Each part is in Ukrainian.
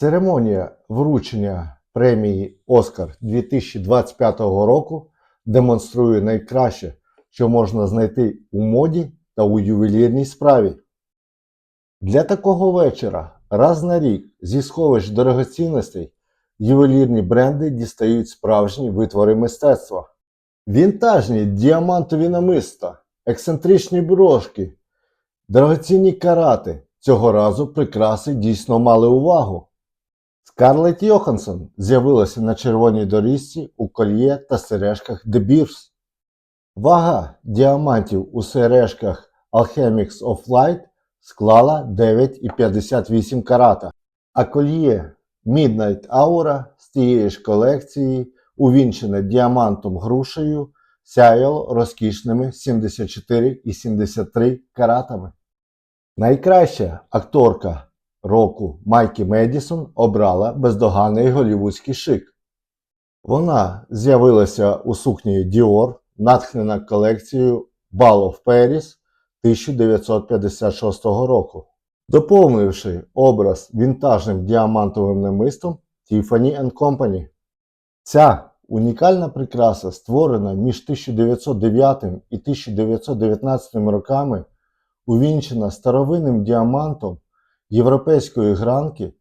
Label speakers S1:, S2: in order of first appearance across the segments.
S1: Церемонія вручення премії Оскар 2025 року демонструє найкраще, що можна знайти у моді та у ювелірній справі. Для такого вечора раз на рік зі сховищ дорогоцінностей ювелірні бренди дістають справжні витвори мистецтва. Вінтажні діамантові намиста, ексцентричні брошки, дорогоцінні карати. Цього разу прикраси дійсно мали увагу. Скарлетт Йоханссон з'явилася на червоній доріжці у кольє та сережках De Beers. Вага діамантів у сережках Alchemics of Light склала 9,58 карата, а кольє Midnight Aura з тієї ж колекції, увінчене діамантом грушею, сяяло розкішними 74,73 каратами. Найкраща акторка року Майкі Медісон обрала бездоганний голівудський шик. Вона з'явилася у сукні Dior, натхнена колекцією Ball of Paris 1956 року, доповнивши образ вінтажним діамантовим намистом Tiffany Company. Ця унікальна прикраса, створена між 1909 і 1919 роками, увінчена старовинним діамантом європейської гранки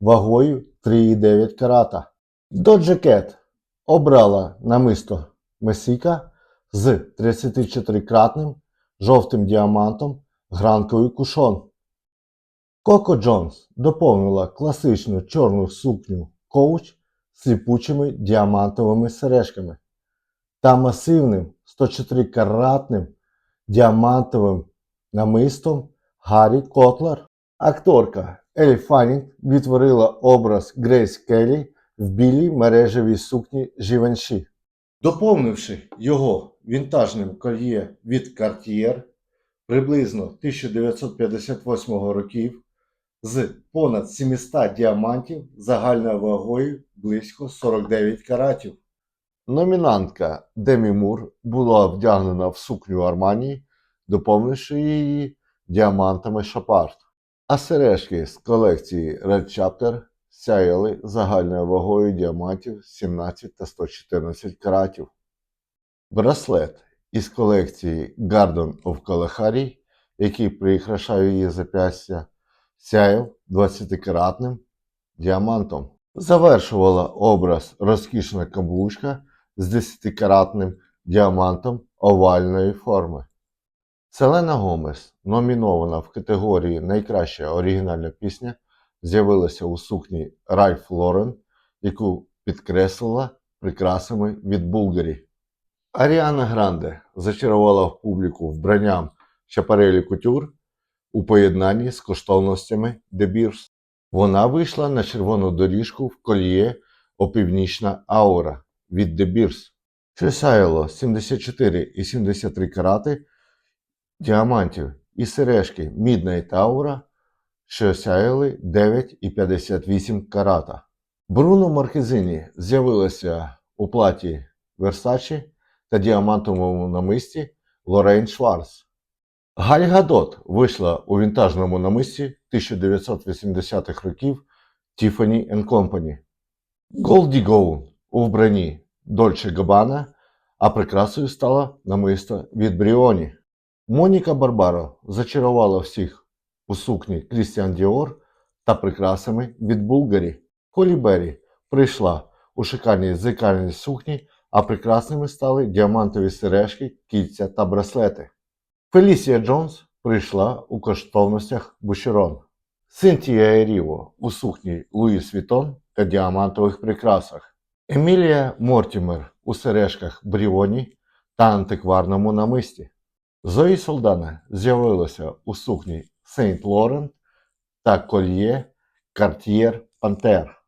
S1: вагою 3,9 карата. Doja Cat обрала намисто Месіка з 34-кратним жовтим діамантом гранкою кушон. Коко Джонс доповнила класичну чорну сукню коуч з ліпучими діамантовими сережками та масивним 104-каратним діамантовим намистом Гаррі Котлер. Акторка Елі Фаннінг відтворила образ Грейс Келлі в білій мережевій сукні Живанші, доповнивши його вінтажним кольє від Cartier приблизно 1958 років з понад 700 діамантів загальною вагою близько 49 каратів. Номінантка Демі Мур була вдягнена в сукню Арманії, доповнивши її діамантами Шапарт. А сережки з колекції Red Chapter сяяли загальною вагою діамантів 17 та 114 каратів. Браслет із колекції Garden of Kalahari, який прикрашає її зап'ястя, сяяв 20-каратним діамантом. Завершувала образ розкішна каблучка з 10-каратним діамантом овальної форми. Селена Гомес, номінована в категорії Найкраща оригінальна пісня, з'явилася у сукні Ральф Лорен, яку підкреслила прикрасами від Булгарі. Аріана Гранде зачарувала в публіку вбранням Шапарелі Кутюр у поєднанні з коштовностями Beers. Вона вийшла на червону доріжку в кольє Опівнічна аура від що сяяло 74 і 73 карати діамантів і сережки Midnight Aura, що сяяли 9,58 карата. Бруно Маркезині з'явилася у платі Versace та діамантовому намисті Лорейн Шварц. Галь Гадот вийшла у вінтажному намисті 1980-х років Tiffany Company. Голді Гоун у вбранні Дольче Габана, а прикрасою стала намисто від Бріоні. Моніка Барбаро зачарувала всіх у сукні Крістіан Діор та прикрасами від Булгарі. Холі Беррі прийшла у шикарній зеркальній сукні, а прикрасними стали діамантові сережки, кільця та браслети. Фелісія Джонс прийшла у коштовностях Бушерон. Синтія Еріво у сукні Луїс Вітон та діамантових прикрасах. Емілія Мортімер у сережках Бріоні та антикварному намисті. Зої Солдана з'явилася у сукні Сейнт Лорен та кольє Cartier Пантер.